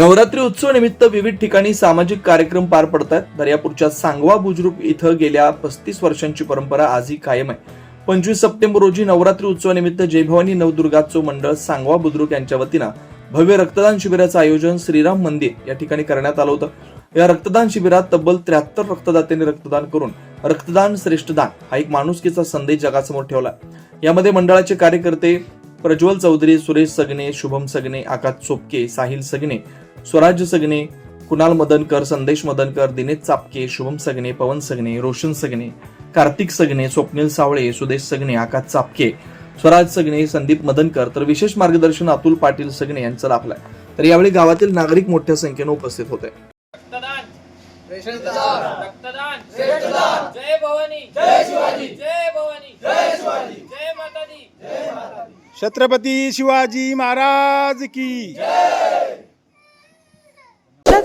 नवरात्री उत्सव निमित्त विविध ठिकाणी सामाजिक कार्यक्रम पार पडतात दर्यापूरच्या सांगवा बुजुर्ग इथं गेल्या पस्तीस वर्षांची परंपरा आजही कायम आहे. पंचवीस सप्टेंबर रोजी नवरात्री उत्सवानिमित्त जय भवानी नवदुर्गाचो मंडळ सांगवा बुद्रुक यांच्या वतीनं भव्य रक्तदान शिबिराचं आयोजन श्रीराम मंदिर या ठिकाणी करण्यात आलं होतं. या रक्तदान शिबिरात तब्बल त्र्याहत्तर रक्तदात्यांनी रक्तदान करून रक्तदान श्रेष्ठदान हा एक माणुसकीचा संदेश जगासमोर ठेवला यामध्ये मंडळाचे कार्यकर्ते प्रज्वल चौधरी सुरेश सगने शुभम सगने आकाश चोपके साहिल सगने स्वराज्य सगने कुणाल मदनकर संदेश मदनकर दिनेश चापके शुभम सगने पवन सगने रोशन सगने कार्तिक सगने स्वप्नील सावळे सुदेश सगने आकाश चापके स्वराज सगने संदीप मदनकर तर विशेष मार्गदर्शन अतुल पाटील सगने यांचं लाभलंय. तर यावेळी गावातील नागरिक मोठ्या संख्येनं उपस्थित होते. रक्तदान! रक्तदान! जय भवानी! जय शिवाजी! जय भवानी! जय शिवाजी! जय माता दी छत्रपती शिवाजी महाराज की